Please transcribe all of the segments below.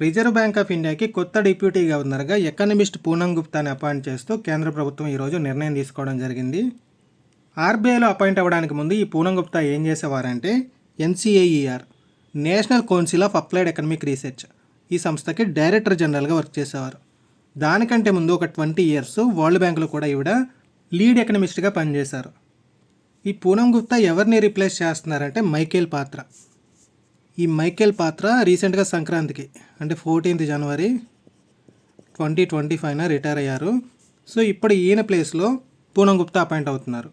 Reserve bank of ఇండియాకి కొత్త deputy గవర్నర్గా ఎకనమిస్ట్ పూనం గుప్తాని అపాయింట్ చేస్తూ కేంద్ర ప్రభుత్వం ఈరోజు నిర్ణయం తీసుకోవడం జరిగింది. ఆర్బీఐలో అపాయింట్ అవ్వడానికి ముందు ఈ పూనం గుప్తా ఏం చేసేవారంటే NCAER national council of applied economic research ఈ సంస్థకి డైరెక్టర్ జనరల్గా వర్క్ చేసేవారు. దానికంటే ముందు ఒక ట్వంటీ ఇయర్స్ వరల్డ్ బ్యాంకులో కూడా ఈవిడ లీడ్ ఎకనమిస్ట్గా పనిచేశారు. ఈ పూనం గుప్తా ఎవరిని రీప్లేస్ చేస్తున్నారంటే మైకేల్ పాత్ర. ఈ మైకేల్ పాత్ర రీసెంట్గా సంక్రాంతికి అంటే ఫోర్టీన్త్ జనవరి ట్వంటీ ట్వంటీ ఫైవ్న రిటైర్ అయ్యారు. సో ఇప్పుడు ఈయన ప్లేస్లో పూనం గుప్తా అపాయింట్ అవుతున్నారు.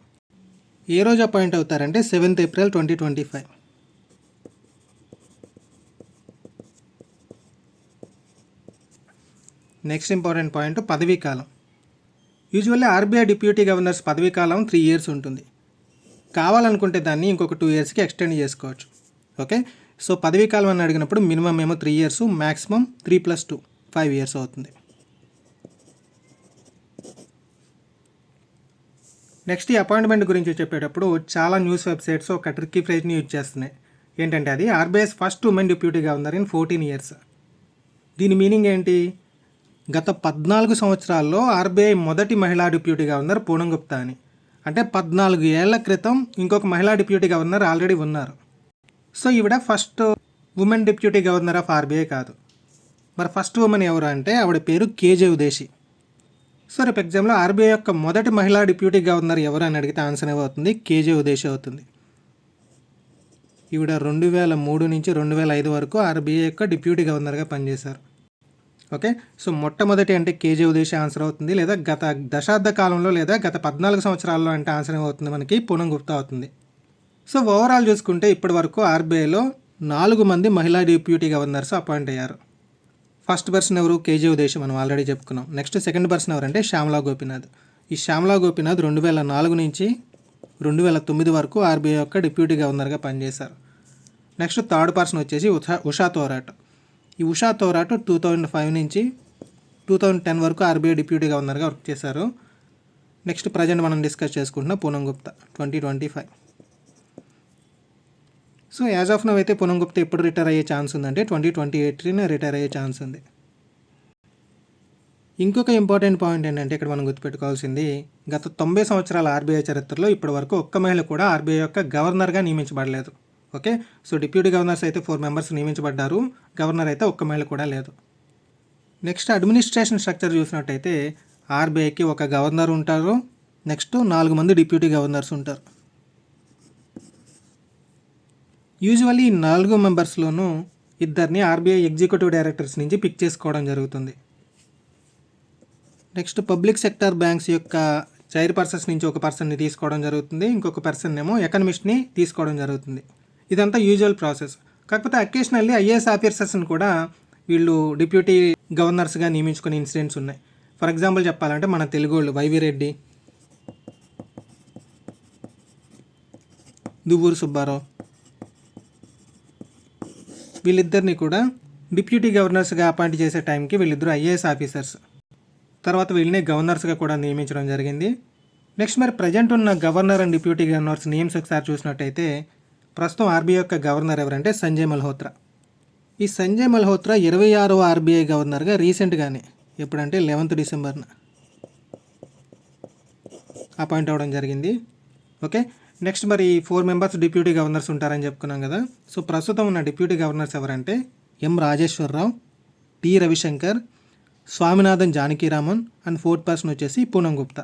ఏ రోజు appoint అవుతారంటే seventh April twenty twenty five. Next important point పదవీ కాలం. యూజువల్లీ ఆర్బీఐ డిప్యూటీ గవర్నర్స్ పదవీ కాలం త్రీ ఇయర్స్ ఉంటుంది. కావాలనుకుంటే దాన్ని ఇంకొక టూ ఇయర్స్కి ఎక్స్టెండ్ చేసుకోవచ్చు. ఓకే? సో పదవీ కాలం అని అడిగినప్పుడు మినిమం ఏమో three years maximum three plus two five years అవుతుంది. నెక్స్ట్ ఈ అపాయింట్మెంట్ గురించి చెప్పేటప్పుడు చాలా న్యూస్ వెబ్సైట్స్ ఒక ట్రిక్కీ ఫ్రేజ్ని యూజ్ చేస్తున్నాయి. ఏంటంటే అది ఆర్బీఐస్ ఫస్ట్ ఉమెన్ డిప్యూటీగా ఉన్నారు ఇన్ ఫోర్టీన్ ఇయర్స్ దీని మీనింగ్ ఏంటి? గత పద్నాలుగు సంవత్సరాల్లో ఆర్బీఐ మొదటి మహిళా డిప్యూటీగా ఉన్నారు పూనం గుప్తా అని. అంటే పద్నాలుగు ఏళ్ళ క్రితం ఇంకొక మహిళా డిప్యూటీ గవర్నర్ ఆల్రెడీ ఉన్నారు. సో ఈవిడ first women deputy governor of RBI కాదు. మరి ఫస్ట్ ఉమెన్ ఎవరు అంటే ఆవిడ పేరు కేజే ఉదేశి. సో రేపు ఎగ్జామ్లో ఆర్బీఐ యొక్క మొదటి మహిళా డిప్యూటీ గవర్నర్ ఎవరు అని అడిగితే ఆన్సర్ ఏమవుతుంది? కేజే ఉదేశి అవుతుంది. ఈవిడ రెండు వేల మూడు నుంచి రెండు వేల ఐదు వరకు ఆర్బీఐ యొక్క డిప్యూటీ గవర్నర్గా పనిచేశారు. ఓకే? సో మొట్టమొదటి అంటే కేజీ ఉదేశ ఆన్సర్ అవుతుంది లేదా గత దశాబ్ద కాలంలో లేదా గత పద్నాలుగు సంవత్సరాల్లో అంటే ఆన్సర్ ఏమవుతుంది మనకి? పూనం గుప్తా అవుతుంది. సో ఓవరాల్ చూసుకుంటే ఇప్పటి వరకు ఆర్బీఐలో నాలుగు మంది మహిళా డిప్యూటీ గవర్నర్స్ అపాయింట్ అయ్యారు. ఫస్ట్ పర్సన్ ఎవరు? కేజీ ఉదేశం మనం ఆల్రెడీ చెప్పుకున్నాం. నెక్స్ట్ సెకండ్ పర్సన్ ఎవరంటే శ్యామలా గోపీనాథ్. ఈ శ్యామలా గోపీనాథ్ రెండు వేల నాలుగు నుంచి రెండు వేల తొమ్మిది వరకు ఆర్బీఐ యొక్క డిప్యూటీ గవర్నర్గా పనిచేశారు. నెక్స్ట్ థర్డ్ పర్సన్ వచ్చేసి ఉషా ఉషా తోరాట్. ఈ Usha Thorat two thousand five నుంచి టూ థౌజండ్ టెన్ వరకు ఆర్బీఐ డిప్యూటీ గవర్నర్గా వర్క్ చేశారు. నెక్స్ట్ ప్రజెంట్ మనం డిస్కస్ చేసుకుంటున్న Poonam Gupta twenty twenty five. So as of now అయితే పూనం గుప్తా ఎప్పుడు రిటైర్ అయ్యే ఛాన్స్ ఉందంటే ట్వంటీ ట్వంటీ ఎయిట్ని రిటైర్ అయ్యే ఛాన్స్ ఉంది. ఇంకొక ఇంపార్టెంట్ పాయింట్ ఏంటంటే ఇక్కడ మనం గుర్తుపెట్టుకోవాల్సింది గత తొంభై సంవత్సరాల ఆర్బీఐ చరిత్రలో ఇప్పటి వరకు ఒక్క మహిళ కూడా ఆర్బీఐ యొక్క గవర్నర్గా నియమించబడలేదు. ఓకే? సో డిప్యూటీ గవర్నర్స్ అయితే ఫోర్ మెంబర్స్ నియమించబడ్డారు గవర్నర్ అయితే ఒక్క మహిళ కూడా లేదు. నెక్స్ట్ అడ్మినిస్ట్రేషన్ స్ట్రక్చర్ చూసినట్టయితే ఆర్బీఐకి ఒక గవర్నర్ ఉంటారు నెక్స్ట్ నాలుగు మంది డిప్యూటీ గవర్నర్స్ ఉంటారు. యూజువల్లీ ఈ నాలుగు మెంబర్స్లోనూ ఇద్దరిని ఆర్బీఐ ఎగ్జిక్యూటివ్ డైరెక్టర్స్ నుంచి పిక్ చేసుకోవడం జరుగుతుంది. నెక్స్ట్ పబ్లిక్ సెక్టర్ బ్యాంక్స్ యొక్క చైర్ పర్సన్స్ నుంచి ఒక పర్సన్ని తీసుకోవడం జరుగుతుంది. ఇంకొక పర్సన్ ఏమో ఎకనమిస్ట్ని తీసుకోవడం జరుగుతుంది. ఇదంతా యూజువల్ ప్రాసెస్. కాకపోతే అకేషనల్లీ ఐఏఎస్ ఆఫీసర్స్ని కూడా వీళ్ళు డిప్యూటీ గవర్నర్స్గా నియమించుకునే ఇన్సిడెంట్స్ ఉన్నాయి. ఫర్ ఎగ్జాంపుల్ చెప్పాలంటే మన తెలుగు వాళ్ళు వైవి రెడ్డి దువ్వూరు సుబ్బారావు వీళ్ళిద్దరిని కూడా డిప్యూటీ గవర్నర్స్గా అపాయింట్ చేసే టైంకి వీళ్ళిద్దరు ఐఏఎస్ ఆఫీసర్స్. తర్వాత వీళ్ళని గవర్నర్స్గా కూడా నియమించడం జరిగింది. నెక్స్ట్ మరి ప్రజెంట్ ఉన్న governor and deputy governors names ఒకసారి చూసినట్టయితే ప్రస్తుతం ఆర్బీఐ యొక్క గవర్నర్ ఎవరంటే సంజయ్ మల్హోత్రా. ఈ సంజయ్ మల్హోత్రా ఇరవై ఆరవ ఆర్బీఐ గవర్నర్గా రీసెంట్గానే ఎప్పుడంటే లెవెంత్ డిసెంబర్న అపాయింట్ అవ్వడం జరిగింది. ఓకే? నెక్స్ట్ మరి ఫోర్ మెంబర్స్ డిప్యూటీ గవర్నర్స్ ఉంటారని చెప్పుకున్నాం కదా. సో ప్రస్తుతం ఉన్న డిప్యూటీ గవర్నర్స్ ఎవరంటే M Rajeshwar Rao T Ravi Shankar Swaminathan Janakiraman and fourth person వచ్చేసి పూనం గుప్తా.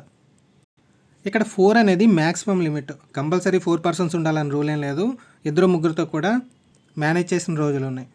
ఇక్కడ ఫోర్ అనేది maximum limit. Compulsory four persons ఉండాలని రూల్ ఏం లేదు. ఇద్దరు ముగ్గురితో కూడా మేనేజ్ చేసిన రోజులు ఉన్నాయి.